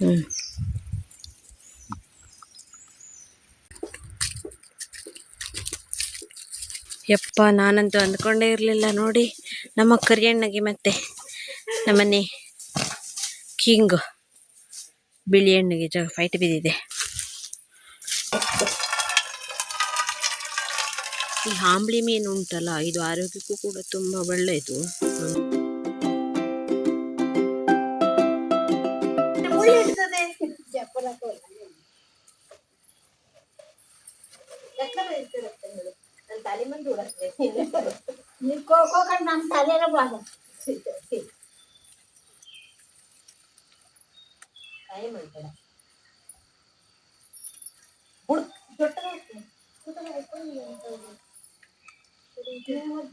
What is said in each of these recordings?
ಹ್ಮ್. ಯಪ್ಪ, ನಾನಂತೂ ಅಂದ್ಕೊಂಡೇ ಇರಲಿಲ್ಲ ನೋಡಿ. ನಮ್ಮ ಕರಿಯಣ್ಣಗೆ ಮತ್ತೆ ನಮ್ಮನೆ ಕಿಂಗ್ ಬಿಳಿ ಹಣ್ಣಿಗೆ ಜ ಫೈಟ್ ಬಿದ್ದಿದೆ. ಈ ಹಾಂಬ್ಳಿ ಮೀನು ಉಂಟಲ್ಲ, ಇದು ಆರೋಗ್ಯಕ್ಕೂ ಕೂಡ ತುಂಬ ಒಳ್ಳೆಯದು. ನೀವು ಕೋಕೊಂಡು ನಮ್ಮ ತಲೆರ ಬಾಗ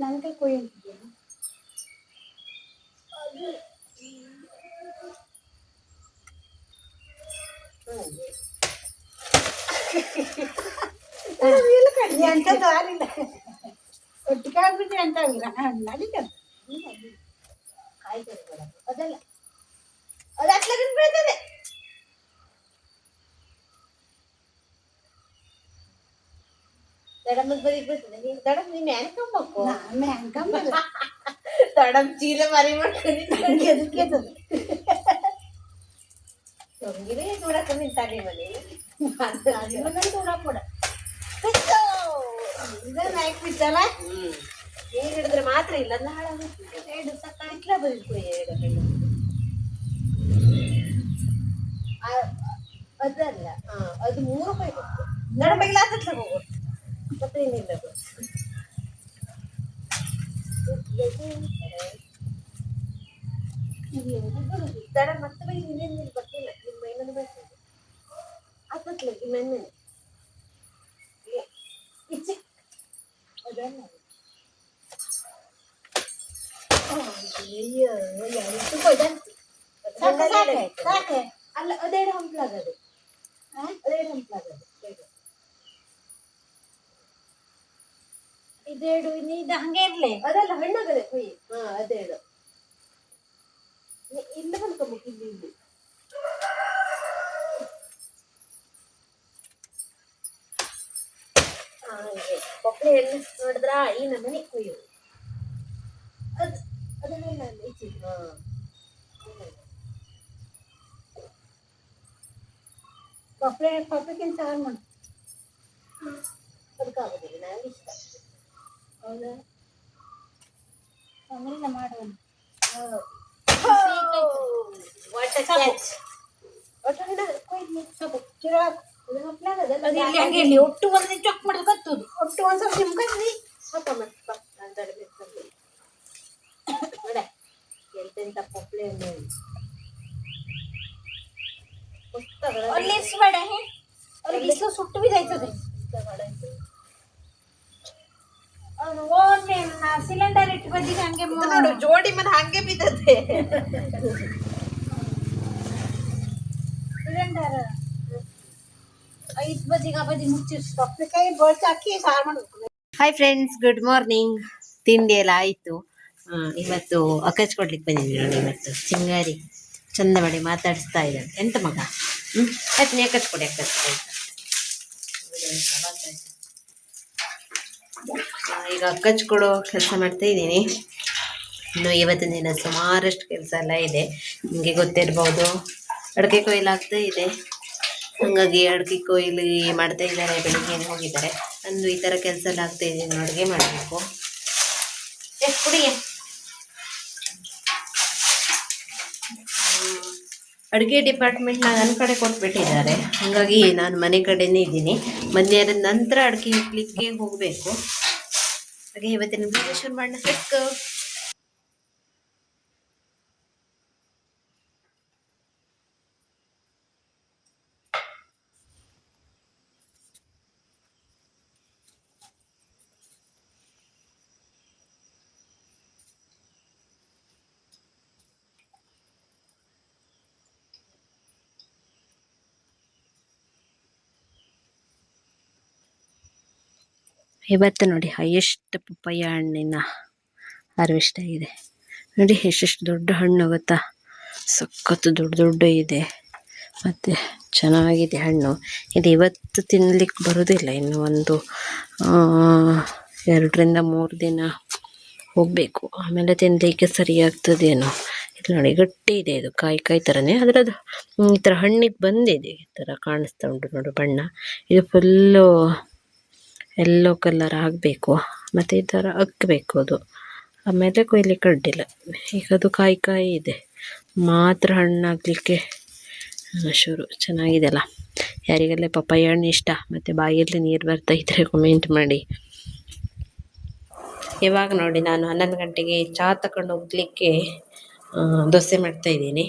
ನನಗೆ ಕೊಯ್ಯಿದ್ಯಾ ಎಂಥದ್ದು ಆಗಿಲ್ಲ ಒಟ್ಟಿಗೆ ಆಗ್ಬಿಟ್ರೆ ಅಂತ ಆಗಿಲ್ಲ ನಡೀತದೆ ಅದಲ್ಲ ಅದು ಅಟ್ಲಾಗಿನ ಬೀಳ್ತದೆ ದಡಮದ್ ಬದಿಗೆ ಬರ್ತದೆ ನೀನ್ ದಡಮ್ ನೀನ್ ಮ್ಯಾನ್ಕೊಂಬೇಕು ನಾನು ಹಂಗಂಬಲ್ಲ ದಡಮ್ ಚೀಲ ಮರಿ ಮಾಡ್ಕೊಂಡು ಎದಕ್ಕೆ ಅದು ತೊಂಗಿರೇ ನೋಡಕ ನಿಂತಾನೆ ಮನೆ ಅದನ್ನ ಕೂಡ ಕೊಡ ಇದನ್ನ ಹಾಕಿ ಬಿಟ್ಟಲ್ಲ ಹ್ಮ್ ನೀರ್ ಹಿಡಿದ್ರೆ ಮಾತ್ರ ಇಲ್ಲ ಅಂದ್ರೆ ಹಾಳಾಗುತ್ತೆ ಎರಡು ಸಕ್ಕ ಇಟ್ಲ ಬದಿಗೆ ಎರಡು ಹೆಣ್ಣು ಆ- ಅದಲ್ಲ ಹಾ ಅದು ಮೂರು ರೂಪಾಯಿ ಕೊಟ್ಟು ನಡಮಗಿಲ್ಲ ಹತ್ತತ್ಲ ಹೋಗು ಮತ್ತೆ ಏನಿಲ್ಲ ಅದು. ದಡ ಮತ್ತೆ ಬೈ ಇನ್ನೇನು ಬರ್ತಿಲ್ಲ ನಿಮ್ಮ ಇನ್ನೊಂದು ಬರ್ತದೆ ಹತ್ತತ್ಲ ನಿಮ್ಮ ಎಣ್ಣೆ ಇಚ್ಚಿ ಅದಲ್ಲ ಅಯ್ಯೋ ಎಷ್ಟು ಕೊಯ್ದಂತೆ ಸಾಕು ಸಾಕು ಸಾಕು ಅಲ್ಲ ಅದೇಡು ಹಂಪ್ಲಾಗದು ಹಾ? ಅದೇಡು ಹಂಪ್ಲಾಗದು ಇದೇಡು ನೀ ಇದು ಹಂಗೆ ಇರ್ಲಿ ಅದಲ್ಲ ಹಣ್ಣಾಗದೆ ಕೊಯ್ಯಿ ಹಾ ಅದೇಡು ನೀ- ಇಲ್ಲ ಬಂದ್ಕೊಬೇಕು ಇಲ್ಲಿ ಇಲ್ಲಿ ಹಾ, ಹಂಗೆ ಕೊಬ್ಬರಿ ಎಣ್ಣೆ ನೋಡಿದ್ರ ಈ ನಮನಿ ಕೊಯ್ಯು ಅದ್ ಅದನ್ನೆಲ್ಲ ಈಚೆ ಹಾ ಕೊಪ್ಪಳ ಕೊಪ್ಪಳಕ್ಕಿಂತ ಸಾರು ಮಾಡು ಅದಕ್ಕಾಗೋದಿಲ್ಲ ನನಗೆ ಇಷ್ಟ ಹೌದಾ ಆಮೇಲೆ ಮಾಡುವ ವಾಟ್ ಕ್ಯಾಚ್ ಒಟ್ಟು ಹಣ್ಣ ಕೊಯ್ದು ಸಾಕು ಚಿರಾಕ್ ಅದು ಹಂಪ್ಲಾಗದಲ್ಲ ಅದು ಇಲ್ಲಿ ಹಂಗೆ ಇಲ್ಲಿ ಒಟ್ಟು ಒಂದು ಚೊಕ್ ಮಾಡಿದ್ರೆ ಕತ್ತುದು. ಒಟ್ಟು ಒಂದು ಸ್ವಲ್ಪ ನಿಮ್ಗೆ ಹಾಕಮ್ಮ ಬಾ. ನಾನು ತಡಬೇಕು ನೋಡ ಎಂತೆಂತ ಪೊಪ್ಲೆ ಹಣ್ಣು ಪುಸ್ತಕಗಳಲ್ಲಿ ಅಲ್ಲಿ ಇರಿಸ್ಬೇಡ ಅಲ್ಲಿ ಬಿಸಿಲು ಸುಟ್ಟು ಬಿದ್ದಾಯ್ತದೆ ಅವನು ಓನ್ಲಿ ಸಿಲಿಂಡರ್ ಇಟ್ಟು ಬದಿಗೆ ಹಂಗೆ ಇದು ನೋಡು ಜೋಡಿ ಮನೆ ಹಂಗೆ ಬಿದ್ದದೆ cylinder hi friends good morning ತಿಂಡಿ ಎಲ್ಲ ಆಯಿತು. ಇವತ್ತು ಅಕ್ಕಚ್ ಕೊಡ್ಲಿಕ್ಕೆ ಬಂದಿದ್ದೀನಿ ನೋಡಿ ಇವತ್ತು. ಚಿಂಗಾರಿ ಚಂದ ಮಾಡಿ ಮಾತಾಡಿಸ್ತಾ ಇದ್ದಾನೆ ಎಂತ ಮಗ? ಹ್ಞೂ ಆಯ್ತು, ನೀ ಅಕ್ಕಚ್ ಕೊಡಿ ಈಗ ಅಕ್ಕಚ್ ಕೊಡೋ ಕೆಲಸ ಮಾಡ್ತಾ ಇದ್ದೀನಿ. ಇನ್ನು ಇವತ್ತಿನ ದಿನ ಸುಮಾರಷ್ಟು ಕೆಲಸ ಎಲ್ಲ ಇದೆ. ನಿಮಗೆ ಗೊತ್ತಿರ್ಬೋದು. ಅಡುಗೆ ಕೊಯ್ಲಾಗ್ತಾ ಇದೆ. ಹಾಗಾಗಿ ಅಡಿಕೆ ಕೊಯ್ಲಿ ಮಾಡ್ತಾ ಇದ್ದಾರೆ ಬೆಳಿಗ್ಗೆ ಹೋಗಿದ್ದಾರೆ. ಅಂದು ಈ ಥರ ಕೆಲಸ ಎಲ್ಲ ಆಗ್ತಾ ಇದೆ ಅಡುಗೆ ಮಾಡಬೇಕು. ಎಷ್ಟು ಕುಡಿಯ ಅಡುಗೆ ಡಿಪಾರ್ಟ್ಮೆಂಟ್ನ ನನ್ನ ಕಡೆ ಕೊಟ್ಬಿಟ್ಟಿದ್ದಾರೆ. ಹಾಗಾಗಿ ನಾನು ಮನೆ ಕಡೆನೇ ಇದ್ದೀನಿ. ಮಧ್ಯಾಹ್ನದ ನಂತರ ಅಡುಗೆ ಇಡ್ಲಿಕ್ಕೆ ಹೋಗಬೇಕು. ಹಾಗೆ ಇವತ್ತಿನ ಶುರು ಮಾಡೋಣ ಇವತ್ತು ನೋಡಿ ಹೈಯೆಸ್ಟ್ ಪಪ್ಪಾಯ ಹಣ್ಣಿನ ಹಾರ್ವೆಸ್ಟ್ ಆಗಿದೆ. ನೋಡಿ, ಎಷ್ಟೆಷ್ಟು ದೊಡ್ಡ ಹಣ್ಣು ಗೊತ್ತಾ? ಸಖತ್ತು ದೊಡ್ಡ ದೊಡ್ಡ ಇದೆ. ಮತ್ತು ಚೆನ್ನಾಗಿದೆ ಹಣ್ಣು. ಇದು ಇವತ್ತು ತಿನ್ನಲಿಕ್ಕೆ ಬರೋದಿಲ್ಲ. ಇನ್ನು ಒಂದು ಎರಡರಿಂದ ಮೂರು ದಿನ ಹೋಗಬೇಕು. ಆಮೇಲೆ ತಿನ್ನಲಿಕ್ಕೆ ಸರಿಯಾಗ್ತದೇನೋ. ಇದು ನೋಡಿ, ಗಟ್ಟಿ ಇದೆ ಇದು ಕಾಯಿ ಕಾಯಿ ಥರನೇ ಆದರೆ ಅದು ಈ ಥರ ಹಣ್ಣಿಗೆ ಬಂದಿದೆ. ಈ ಥರ ಕಾಣಿಸ್ತಾ ಉಂಟು ನೋಡು ಬಣ್ಣ. ಇದು ಫುಲ್ಲು ಎಲ್ಲೋ ಕಲರ್ ಆಗಬೇಕು, ಮತ್ತು ಈ ಥರ ಅಕ್ಕಬೇಕು ಅದು. ಆಮೇಲೆ ಕೊಯ್ಲಿಕ್ಕೆ ಅಡ್ಡಿಲ್ಲ ಈಗ ಅದು ಕಾಯಿ ಕಾಯಿ ಇದೆ. ಮಾತ್ರ ಹಣ್ಣಾಗಲಿಕ್ಕೆ ಶುರು. ಚೆನ್ನಾಗಿದೆಯಲ್ಲ? ಯಾರಿಗೆಲ್ಲ ಪಪ್ಪಾಯ ಹಣ್ಣು ಇಷ್ಟ, ಮತ್ತು ಬಾಯಲ್ಲಿ ನೀರು ಬರ್ತಾ ಇದ್ದರೆ ಕಮೆಂಟ್ ಮಾಡಿ. ಇವಾಗ ನೋಡಿ ನಾನು ಹನ್ನೊಂದು ಗಂಟೆಗೆ ಚಹಾ ತಗೊಂಡು ಹೋಗ್ಲಿಕ್ಕೆ ದೋಸೆ ಮಾಡ್ತಾ ಇದ್ದೀನಿ.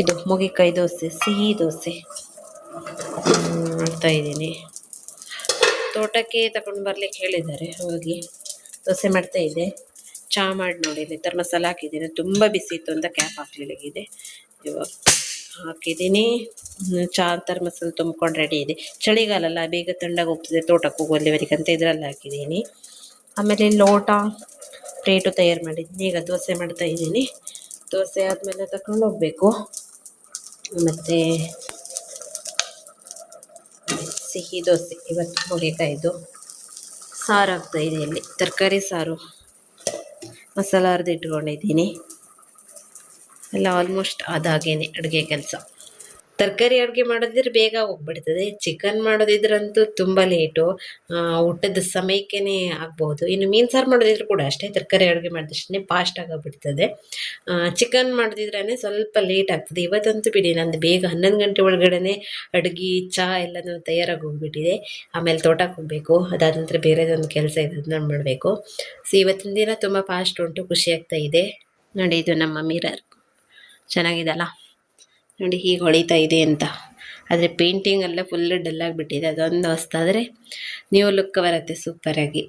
ಇದು ಮುಗಿಕಾಯಿ ದೋಸೆ, ಸಿಹಿ ದೋಸೆ ಮಾಡ್ತಾ ಇದ್ದೀನಿ. ತೋಟಕ್ಕೆ ತಗೊಂಡು ಬರ್ಲಿಕ್ಕೆ ಹೇಳಿದ್ದಾರೆ. ಹೋಗಿ ದೋಸೆ ಮಾಡ್ತಾ ಇದ್ದೆ ಚಹಾ ಮಾಡಿ ನೋಡಿ ಥರ ಮಸಾಲ ಹಾಕಿದ್ದೀನಿ. ತುಂಬ ಬಿಸಿ ಇತ್ತು ಅಂತ ಕ್ಯಾಪ್ ಹಾಕ್ಲಿಕ್ಕಿದೆ ಇವಾಗ ಹಾಕಿದ್ದೀನಿ. ಚಾ ಥರ ಮಸಾಲ ತುಂಬ್ಕೊಂಡು ರೆಡಿ ಇದೆ. ಚಳಿಗಾಲ ಅಲ್ಲ ಬೇಗ ತಂಡಾಗ ಹೋಗ್ತದೆ ತೋಟಕ್ಕೆ ಹೋಗೋಲ್ಲಿವರಿಗೆ ಅಂತ ಇದರಲ್ಲಿ ಹಾಕಿದ್ದೀನಿ. ಆಮೇಲೆ ಲೋಟ, ಪ್ಲೇಟು ತಯಾರು ಮಾಡಿದ್ದೀನಿ. ಈಗ ದೋಸೆ ಮಾಡ್ತಾ ಇದ್ದೀನಿ. ದೋಸೆ ಆದಮೇಲೆ ತಗೊಂಡು ಹೋಗಬೇಕು. ಮತ್ತು ಸಿಹಿ ದೋಸೆ ಇವತ್ತು ನುಗ್ಗೆಕಾಯ್ದು ಸಾರು ಆಗ್ತಾ ಇದೆ ಇಲ್ಲಿ. ತರಕಾರಿ ಸಾರು, ಮಸಾಲ ಅರ್ದು ಇಟ್ಕೊಂಡಿದ್ದೀನಿ. ಎಲ್ಲ ಆಲ್ಮೋಸ್ಟ್ ಅದಾಗೇನೆ ಅಡುಗೆ ಕೆಲಸ. ತರಕಾರಿ ಅಡುಗೆ ಮಾಡೋದಿದ್ರೆ ಬೇಗ ಹೋಗ್ಬಿಡ್ತದೆ. ಚಿಕನ್ ಮಾಡೋದಿದ್ರಂತೂ ತುಂಬ ಲೇಟು ಊಟದ ಸಮಯಕ್ಕೇ ಆಗ್ಬೋದು. ಇನ್ನು ಮೀನು ಸಾರು ಮಾಡೋದಿದ್ರು ಕೂಡ ಅಷ್ಟೇ, ತರಕಾರಿ ಅಡುಗೆ ಮಾಡಿದಷ್ಟೇ ಫಾಸ್ಟ್ ಆಗೋಗ್ಬಿಡ್ತದೆ ಚಿಕನ್ ಮಾಡೋದಿದ್ರೆ ಸ್ವಲ್ಪ ಲೇಟ್ ಆಗ್ತದೆ. ಇವತ್ತಂತೂ ಬಿಡಿ, ನಂದು ಬೇಗ ಹನ್ನೊಂದು ಗಂಟೆ ಒಳಗಡೆ ಅಡುಗೆ ಚಹಾ ಎಲ್ಲನೂ ತಯಾರಾಗಿ ಹೋಗ್ಬಿಟ್ಟಿದೆ. ಆಮೇಲೆ ತೋಟಕ್ಕೆ ಹೋಗಬೇಕು. ಅದಾದ ನಂತರ ಬೇರೆದೊಂದು ಕೆಲಸ ಇದೆ, ಅದನ್ನ ಮಾಡಬೇಕು. ಸೊ ಇವತ್ತಿನ ದಿನ ತುಂಬ ಫಾಸ್ಟ್ ಉಂಟು ಖುಷಿ ಆಗ್ತಾ ಇದೆ. ನೋಡಿ ಇದು ನಮ್ಮ ಮಿರರ್. ಚೆನ್ನಾಗಿದೆಲ್ಲ ನೋಡಿ ಹೀಗೆ ಹೊಳಿತಾ ಇದೆ ಅಂತ. ಆದರೆ ಪೇಂಟಿಂಗ್ ಎಲ್ಲ ಫುಲ್ ಡಲ್ ಆಗಿಬಿಟ್ಟಿದೆ. ಅದೊಂದು ಹೊಸ್ತಾದರೆ ನೀವು ಲುಕ್ ಬರುತ್ತೆ ಸೂಪರಾಗಿ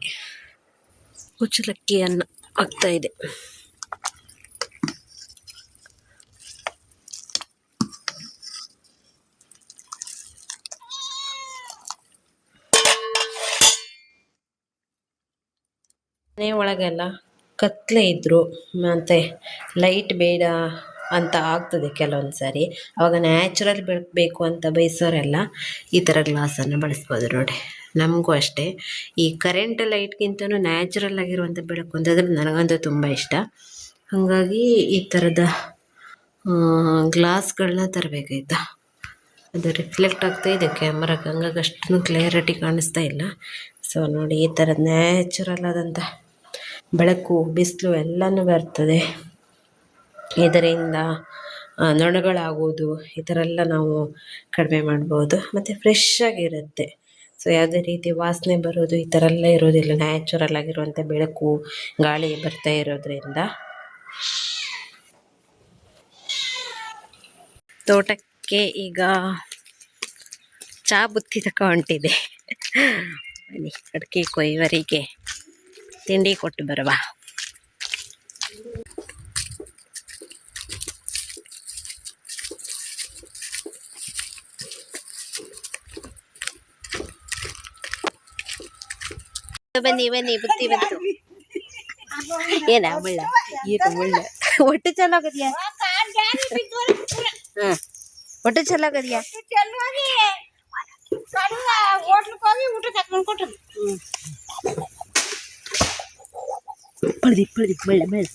ಕುಚ್ಚಲಕ್ಕಿ ಅನ್ನ ಆಗ್ತಾ ಇದೆ. ಮನೆ ಒಳಗೆಲ್ಲ ಕತ್ಲೆ ಇದ್ದರು ಮತ್ತು ಲೈಟ್ ಬೇಡ. ಅಂತ ಆಗ್ತದೆ ಕೆಲವೊಂದು ಸಾರಿ. ಆವಾಗ ನ್ಯಾಚುರಲ್ ಬೆಳಕು ಬೇಕು ಅಂತ ಬಯಸೋರೆಲ್ಲ ಈ ಥರ ಗ್ಲಾಸನ್ನು ಬಳಸ್ಬೋದು ನೋಡಿ. ನಮಗೂ ಅಷ್ಟೇ. ಈ ಕರೆಂಟ್ ಲೈಟ್ಗಿಂತನೂ ನ್ಯಾಚುರಲ್ ಆಗಿರುವಂಥ ಬೆಳಕು ಅಂತಂದರೆ ನನಗಂತೂ ತುಂಬ ಇಷ್ಟ. ಹಾಗಾಗಿ ಈ ಥರದ ಗ್ಲಾಸ್ಗಳನ್ನ ತರಬೇಕಾಯ್ತಾ? ಅದು ರಿಫ್ಲೆಕ್ಟ್ ಆಗ್ತಾ ಇದೆ ಕ್ಯಾಮ್ರಾಗೆ ಹಂಗಾಗಿ ಅಷ್ಟು ಕ್ಲಿಯರಿಟಿ ಕಾಣಿಸ್ತಾ ಇಲ್ಲ. ಸೊ ನೋಡಿ ಈ ಥರ ನ್ಯಾಚುರಲ್ ಆದಂಥ ಬೆಳಕು, ಬಿಸಿಲು ಎಲ್ಲನೂ ಬರ್ತದೆ. ಇದರಿಂದ ನೊಣಗಳಾಗೋದು ಈ ಥರ ಎಲ್ಲ ನಾವು ಕಡಿಮೆ ಮಾಡ್ಬೋದು. ಮತ್ತು ಫ್ರೆಶ್ ಆಗಿರುತ್ತೆ ಸೊ ಯಾವುದೇ ರೀತಿ ವಾಸನೆ ಬರೋದು ಈ ಥರ ಎಲ್ಲ ಇರೋದಿಲ್ಲ. ನ್ಯಾಚುರಲ್ ಆಗಿರುವಂಥ ಬೆಳಕು, ಗಾಳಿ ಬರ್ತಾ ಇರೋದ್ರಿಂದ. ತೋಟಕ್ಕೆ ಈಗ ಚಾ ಬುತ್ತಿ ಹೊಂಟಿದೆ ಅಡಿಕೆ ಕೊಯ್ಯವರಿಗೆ ತಿಂಡಿ ಕೊಟ್ಟು ಬರುವ. ಬನ್ನಿ ಬನ್ನಿ ಬುತ್ತಿ ಬಂತು ಏನ ಮುಳ್ಳ ಈಗ ಮುಳ್ಳ ಒಟ್ಟು ಚಲೋ ಆಗದ್ಯಾ ಕಾಲ್ ಜಾರಿ ಬಿದ್ದೋರೆ ಪೂರ. ಹಾ ಒಟ್ಟು ಚಲೋ ಆಗದ್ಯಾ ಚೆಲ್ಲೋಗಿ ಕಡುಗ ಹೋಟ್ಲಕ್ಕೆ ಹೋಗಿ ಊಟ ಕರ್ಕೊಂಡು ಕೊಟ್ಟರು ಪಳ್ದಿ ಪಳ್ದಿ ಮಳ್ಳ ಮಳ್ಳ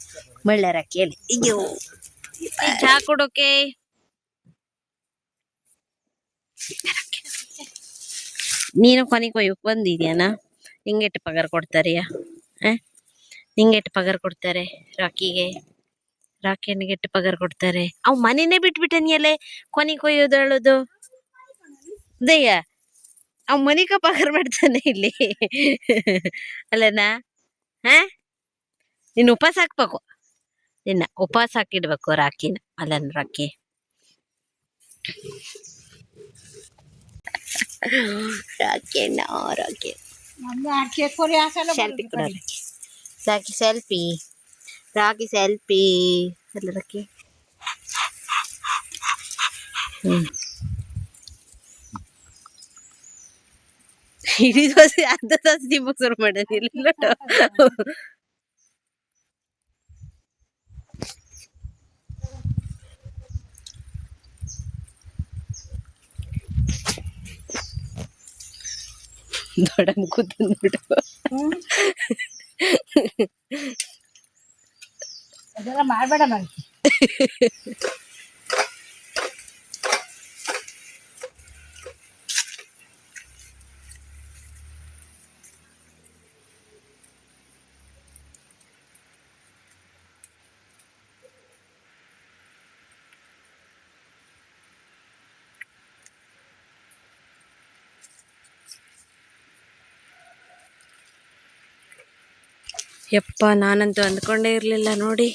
ಮಳ್ಳರ ಕೇಳಿ ಅಯ್ಯೋ ಚಾ ಕೊಡೋಕೆ ನೀನು ಕೊನೆಗೆ ಕೊಯ್ಯಕ್ಕೆ ಬಂದಿದ್ಯಾನ ನಿಂಗೆಟ್ಟು ಪಗಾರ ಕೊಡ್ತಾರೆಯಾ? ನಿಂಗೆ ನಿಂಗೆಟ್ಟು ಪಗಾರ ಕೊಡ್ತಾರೆ ರಾಕಿಗೆ ರಾಕಿ ಎಷ್ಟು ಪಗಾರ ಕೊಡ್ತಾರೆ? ಅವ್ ಮನೆನೇ ಬಿಟ್ಬಿಟ್ಟನಿಯಲ್ಲೇ ಕೊನೆ ಕೊಯ್ಯೋದು ಅಳೋದು ದಯ್ಯ ಅವ್ ಮನಿಕ ಪಗಾರ ಮಾಡ್ತಾನೆ ಇಲ್ಲಿ. ಅಲ್ಲನಾ? ಹಾ ನೀನು ಉಪವಾಸ ಹಾಕ್ಬೇಕು. ನಿನ್ನ ಉಪವಾಸ ಹಾಕಿಡ್ಬೇಕು ರಾಕಿನ ಅಲ್ಲನ್ ರಾಕಿ ರಾಕಿ ಅಣ್ಣ ರಾಕಿ ನಮ್ದು ಅಡಿಕೆ ಕೊರಿ ಹಾಸಲ್ಲ ಸೆಲ್ಫಿ ಕೂಡ ರಾಕಿ ಸೆಲ್ಫಿ ರಾಕಿ ಸೆಲ್ಫಿ ಅಲ್ಲ ರಾಕಿ ಹ್ಮ್ ಇಡೀ ದೋಸೆ ಅರ್ಧ ತಾಸು ನಿಮಗೆ ಶುರು ಮಾಡೋದಿಲ್ಲ ದೊಡ್ಡ ಕೂತ್ಬಿಟ್ಟು ಅದೆಲ್ಲ ಮಾಡಬೇಡ ಮಾಡಿ ಯಪ್ಪ, ನಾನಂತೂ ಅಂದ್ಕೊಂಡೇ ಇರಲಿಲ್ಲ ನೋಡಿ.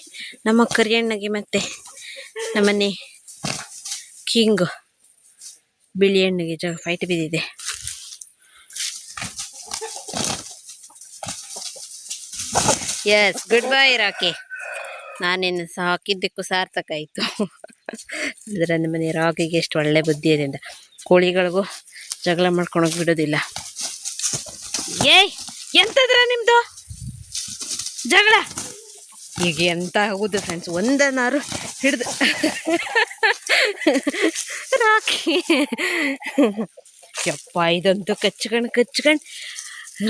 ನಮ್ಮ ಕರಿಯಣ್ಣಗೆ ಮತ್ತೆ ನಮ್ಮನೆ ಕಿಂಗು ಬಿಳಿ ಹಣ್ಣಿಗೆ ಜಗ ಫೈಟ್ ಬಿದ್ದಿದೆ. Yes goodbye Rocky. ನಾನೇನು ಸಾಕಿದ್ದಕ್ಕೂ ಸಾರ್ಥಕ ಆಯಿತು. ಅದರ ನಮ್ಮನೆ ರಾಕಿಗೆ ಎಷ್ಟು ಒಳ್ಳೆ ಬುದ್ಧಿ ಇದೆ ಕೋಳಿಗಳಿಗೂ ಜಗಳ ಮಾಡ್ಕೊಳಕ್ ಬಿಡೋದಿಲ್ಲ. ಏಯ್ ಎಂತದ್ರ ನಿಮ್ದು? ಜಗಳ. ಈಗ ಎಂತ ಆಗುದು ಫ್ರೆಂಡ್ಸ್ ಒಂದನಾರು ಹಿಡ್ದು. ರಾಕಿ ಯಪ್ಪ, ಇದಂತೂ ಕಚ್ಕಂಡು ಕಚ್ಕಂಡು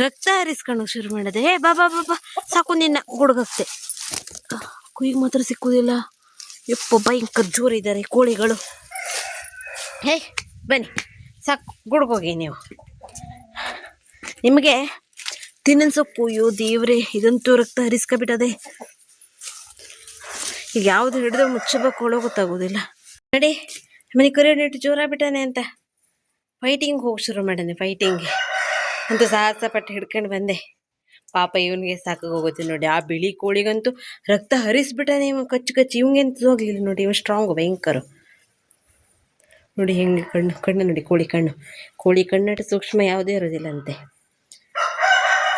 ರಕ್ತ ಹರಿಸ್ಕೊಂಡು ಶುರು ಮಾಡಿದೆ. ಹೇ ಬಾಬಾ ಬಾ ಬಾ ಬಾ. ಸಾಕು ನಿನ್ನ ಗುಡ್ಗಕ್ತೆ ಕುಯ್ಗೆ ಮಾತ್ರ ಸಿಕ್ಕುದಿಲ್ಲ. ಯಪ್ಪ, ಭಯಂಕರ ಜೋರು ಇದ್ದಾರೆ ಕೋಳಿಗಳು. ಹೇ ಬನ್ನಿ. ಸಾಕು, ಗುಡ್ಗೋಗಿ ನೀವು. ನಿಮಗೆ ತಿನ್ನನ್ ಸೊಪ್ಪು ಅಯ್ಯೋ ದೇವ್ರೆ, ಇದಂತೂ ರಕ್ತ ಹರಿಸ್ಕೊಬಿಟ್ಟದೆ. ಈಗ ಯಾವ್ದು ಹಿಡಿದ್ರೆ ಮುಚ್ಚಬೇಕು ಒಳಗೆ ಗೊತ್ತಾಗೋದಿಲ್ಲ. ನಡಿ, ಮನೆ ಕರಿಯೋಣಿಟ್ಟು ಜೋರಾಗ್ಬಿಟ್ಟಾನೆ ಅಂತ. ಫೈಟಿಂಗ್ ಹೋಗಿ ಶುರು ಮಾಡಾನೆ ಫೈಟಿಂಗ್ ಅಂತ ಸಾಹಸ ಪಟ್ಟು ಹಿಡ್ಕೊಂಡು ಬಂದೆ. ಪಾಪ ಇವನಿಗೆ ಸಾಕಾಗಿ ಹೋಗುತ್ತೆ ನೋಡಿ, ಆ ಬಿಳಿ ಕೋಳಿಗಂತೂ ರಕ್ತ ಹರಿಸ್ಬಿಟ್ಟಾನೆ ಇವ ಕಚ್ಚು ಕಚ್ಚಿ. ಇವಂಗೆಂತೂ ಹೋಗ್ಲಿಲ್ಲ ನೋಡಿ ಇವ ಸ್ಟ್ರಾಂಗ್ ಭಯಂಕರ. ನೋಡಿ ಹೆಂಗೆ ಕಣ್ಣು ಕಣ್ಣು ನೋಡಿ, ಕೋಳಿ ಕಣ್ಣು. ಕೋಳಿ ಕಣ್ಣಟ ಸೂಕ್ಷ್ಮ ಯಾವುದೇ ಇರೋದಿಲ್ಲ ಅಂತೆ.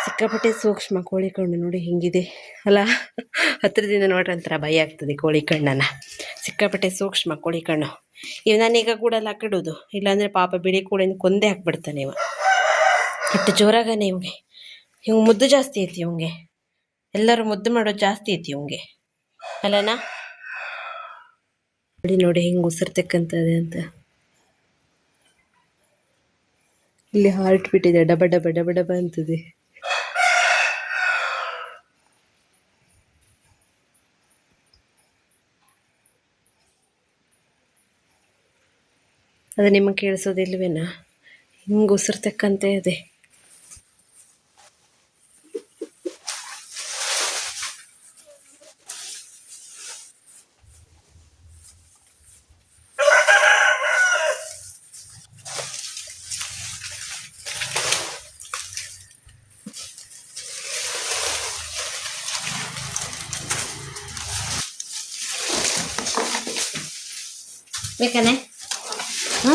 ಸಿಕ್ಕಾಪಟ್ಟೆ ಸೂಕ್ಷ್ಮ ಕೋಳಿ ಕಣ್ಣು ನೋಡಿ ಹೆಂಗಿದೆ. ಅಲ್ಲ ಹತ್ತಿರದಿಂದ ನೋಡ್ರಿ ಒಂಥರ ಭಯ ಆಗ್ತದೆ ಕೋಳಿ ಕಣ್ಣನ್ನು. ಸಿಕ್ಕಾಪಟ್ಟೆ ಸೂಕ್ಷ್ಮ ಕೋಳಿ ಕಣ್ಣು. ಇವ್ ನಾನೀಗ ಕೂಡಲ್ಲ ಹಾಕಿಡೋದು ಇಲ್ಲಾಂದರೆ ಪಾಪ ಬಿಳಿ ಕೋಳಿನ ಕೊಂದೇ ಹಾಕ್ಬಿಡ್ತಾನೆ ಇವ. ಅಷ್ಟು ಜೋರಾಗನೆ ಇವಂಗೆ. ಇವಂಗೆ ಮುದ್ದು ಜಾಸ್ತಿ ಐತಿ ಇವಂಗೆ. ಎಲ್ಲರೂ ಮುದ್ದು ಮಾಡೋದು ಜಾಸ್ತಿ ಐತಿ ಇವಂಗೆ. ಅಲ್ಲನಾ? ನೋಡಿ ನೋಡಿ ಹೆಂಗೆ ಉಸಿರು ತೆಕ್ಕಂತದೆ ಅಂತ. ಇಲ್ಲಿ ಹಾರ್ಟ್ ಬಿಟ್ಟಿದೆ. ಡಬ ಡಬ ಡಬ ಡಬ ಅಂತದೆ. ಅದು ನಿಮಗೆ ಕೇಳಿಸೋದಿಲ್ವೇನಾ? ಹಿಂಗೆ ಉಸಿರ್ತಕ್ಕಂತೆ ಇದೆ ಬೇಕನೆ ಹ್ಞೂ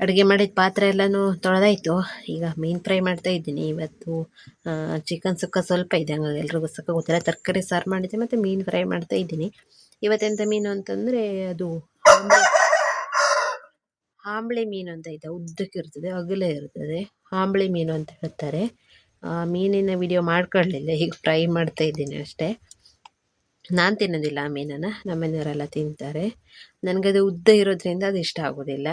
ಅಡುಗೆ ಮಾಡಿದ ಪಾತ್ರೆ ಎಲ್ಲನೂ ತೊಳೆದಾಯ್ತು. ಈಗ ಮೀನು ಫ್ರೈ ಮಾಡ್ತಾ ಇದ್ದೀನಿ. ಇವತ್ತು ಚಿಕನ್ ಸುಕ್ಕ ಸ್ವಲ್ಪ ಇದೆ ಹಂಗಾಗಿ ಎಲ್ರಿಗೂ ಸುಕ್ಕ ಗೊತ್ತಿಲ್ಲ. ತರಕಾರಿ, ಸಾರು ಮಾಡಿದ್ದೆ ಮತ್ತು ಮೀನು ಫ್ರೈ ಮಾಡ್ತಾ ಇದ್ದೀನಿ. ಇವತ್ತೆಂಥ ಮೀನು ಅಂತಂದರೆ ಅದು ಹಾಂಬಳೆ ಮೀನು ಅಂತ ಇದೆ. ಉದ್ದಕ್ಕಿರ್ತದೆ ಅಗಲ ಇರ್ತದೆ. ಹಾಂಬಳೆ ಮೀನು ಅಂತ ಹೇಳ್ತಾರೆ. ಮೀನಿನ ವಿಡಿಯೋ ಮಾಡ್ಕೊಳ್ಳಿಲ್ಲ. ಈಗ ಫ್ರೈ ಮಾಡ್ತಾ ಇದ್ದೀನಿ ಅಷ್ಟೇ. ನಾನು ತಿನ್ನೋದಿಲ್ಲ, ಆ ಮೀನನ್ನು. ನಮ್ಮನೆಯವರೆಲ್ಲ ತಿಂತಾರೆ. ನನಗದು ಉದ್ದ ಇರೋದ್ರಿಂದ ಅದು ಇಷ್ಟ ಆಗೋದಿಲ್ಲ.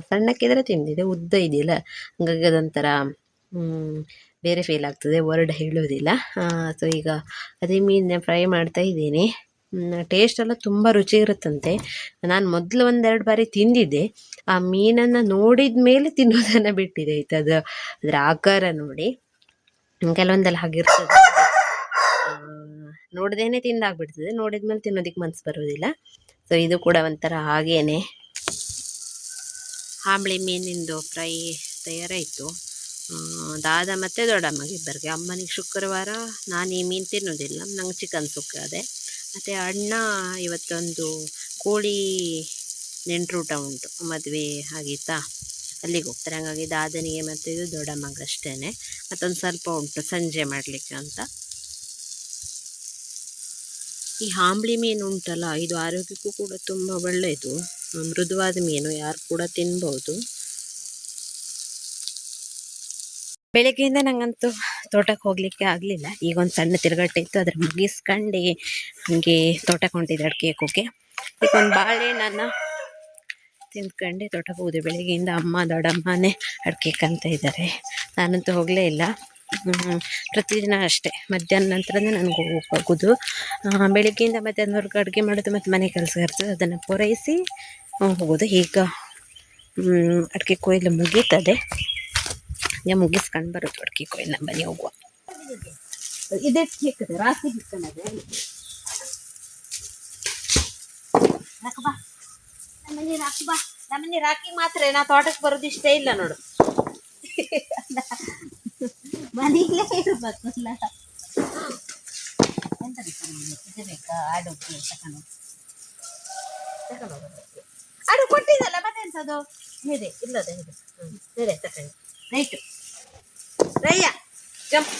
ಸಣ್ಣಕ್ಕಿದ್ರೆ ತಿಂದಿದೆ, ಉದ್ದ ಇದೆಯಲ್ಲ? ಹಂಗಾಗಿ ಅದೊಂಥರ ಬೇರೆ ಫೀಲ್ ಆಗ್ತದೆ ವರ್ಡ್ ಹೇಳೋದಿಲ್ಲ. ಸೊ ಈಗ ಅದೇ ಮೀನನ್ನ ಫ್ರೈ ಮಾಡ್ತಾ ಇದ್ದೀನಿ. ಟೇಸ್ಟ್ ಎಲ್ಲ ತುಂಬ ರುಚಿ ಇರುತ್ತಂತೆ. ನಾನು ಮೊದಲು ಒಂದೆರಡು ಬಾರಿ ತಿಂದಿದ್ದೆ. ಆ ಮೀನನ್ನು ನೋಡಿದ ಮೇಲೆ ತಿನ್ನೋದನ್ನು ಬಿಟ್ಟಿದೆ ಆಯ್ತು ಅದು. ಅದರ ಆಕಾರ ನೋಡಿ. ಕೆಲವೊಂದೆಲ್ಲ ಹಾಗಿರ್ತದೆ. ನೋಡ್ದೇನೆ ತಿಂದಾಗ್ಬಿಡ್ತದೆ. ನೋಡಿದ್ಮೇಲೆ ತಿನ್ನೋದಕ್ಕೆ ಮನ್ಸು ಬರೋದಿಲ್ಲ. ಸೊ ಇದು ಕೂಡ ಒಂಥರ ಹಾಗೇನೆ. ಆಂಬಳಿ ಮೀನಿಂದು ಫ್ರೈ ತಯಾರಾಯಿತು. ದಾದ ಮತ್ತು ದೊಡ್ಡಮ್ಮಗೆ ಇಬ್ಬರಿಗೆ. ಅಮ್ಮನಿಗೆ ಶುಕ್ರವಾರ ನಾನು ಈ ಮೀನು ತಿನ್ನೋದಿಲ್ಲ. ನಂಗೆ ಚಿಕನ್ ಸುಕ್ಕ ಅದೇ. ಮತ್ತು ಅಣ್ಣ ಇವತ್ತೊಂದು ಕೋಳಿ ನೆಂಟ್ರೂಟ ಉಂಟು. ಮದುವೆ ಆಗಿತ್ತಾ? ಅಲ್ಲಿಗೆ ಹೋಗ್ತಾರೆ. ಹಾಗಾಗಿ ದಾದನಿಗೆ ಮತ್ತು ಇದು ದೊಡ್ಡಮ್ಮಗೆ ಅಷ್ಟೇ ಮತ್ತೊಂದು ಸ್ವಲ್ಪ ಉಂಟು. ಸಂಜೆ ಮಾಡಲಿಕ್ಕೆ ಅಂತ. ಈ ಹಾಂಬಳಿ ಮೀನು ಉಂಟಲ್ಲ, ಇದು ಆರೋಗ್ಯಕ್ಕೂ ಕೂಡ ತುಂಬ ಒಳ್ಳೆಯದು. ಮೃದುವಾದ ಮೀನು, ಯಾರು ಕೂಡ ತಿನ್ಬೋದು. ಬೆಳಗ್ಗೆಯಿಂದ ನಂಗಂತೂ ತೋಟಕ್ಕೆ ಹೋಗ್ಲಿಕ್ಕೆ ಆಗಲಿಲ್ಲ. ಈಗ ಒಂದು ಸಣ್ಣ ತಿರುಗಟ್ಟೆ ಇತ್ತು, ಅದ್ರ ಮುಗಿಸ್ಕೊಂಡು ಹಾಗೆ ತೋಟಕ್ಕೆ ಹೊಂಟಿದ್ದೆ ಅಡಿಕೆ ಹಾಕೋಕೆ ಈಗ ಒಂದು ಬಾಳೆಹಣ್ಣನ್ನು ತಿಂದ್ಕೊಂಡು ತೋಟಕ್ಕೆ ಹೋದೆ. ಬೆಳಗ್ಗೆಯಿಂದ ಅಮ್ಮ, ದೊಡ್ಡಮ್ಮನೇ ಅಡಿಕೆ ಅಂತ ಇದ್ದಾರೆ. ನಾನಂತೂ ಹೋಗಲೇ ಇಲ್ಲ. ಪ್ರತಿದಿನ ಅಷ್ಟೇ. ಮಧ್ಯಾಹ್ನ ನಂತರನೇ ನನಗೆ ಹೋಗೋದು. ಬೆಳಗ್ಗೆಯಿಂದ ಮಧ್ಯಾಹ್ನವರೆಗೂ ಅಡುಗೆ ಮಾಡೋದು ಮತ್ತು ಮನೆ ಕೆಲಸ ಇರ್ತದೆ. ಅದನ್ನು ಪೂರೈಸಿ ಹೋಗೋದು. ಈಗ ಅಡಿಕೆ ಕೊಯ್ಲು ಮುಗೀತದೆ. ಈಗ ಮುಗಿಸ್ಕೊಂಡು ಬರೋದು ಅಡಿಕೆ ಕೊಯ್ಲು ನಮ್ಮ ಮನೆ ಹೋಗುವ. ಇದೆ ನಮ್ಮನೆ ರಾಕಿ ಮಾತ್ರ ನಾ ತೋಟಕ್ಕೆ ಬರೋದು ಇಷ್ಟೇ ಇಲ್ಲ ನೋಡು. ಮನೆಯಲ್ಲೇ ಇರ್ಬೇಕಲ್ಲ ಎಂತ ಬೇಕಾ ನಿಮ್ಗೆ? ಇದು ಬೇಕಾ? ಆಡು ತಕೊಂಡು ಅದು ಕೊಟ್ಟಿದ್ದಲ್ಲ, ಮತ್ತೆ ಎಂತದು ಇದೆ, ಇಲ್ಲದೆ ಇದೆ. ಸರಿ ತಗೊಂಡು right ರಯ್ಯ jump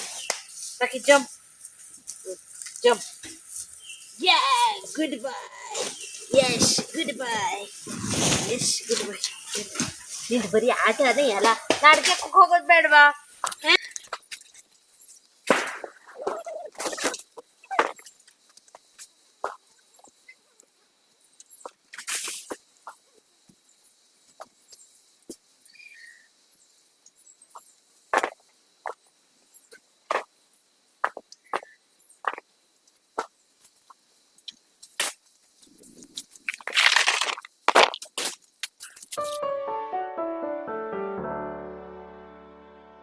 Rocky jump jump yeah goodbye Yash goodbye Yash goodbye ನಿಂದು ಬರೀ ಆಟ ಅದೇ ಅಲ್ಲ ನಾ ಅಡ್ಗೆ ಹೋಗೋದು ಬೇಡವಾ?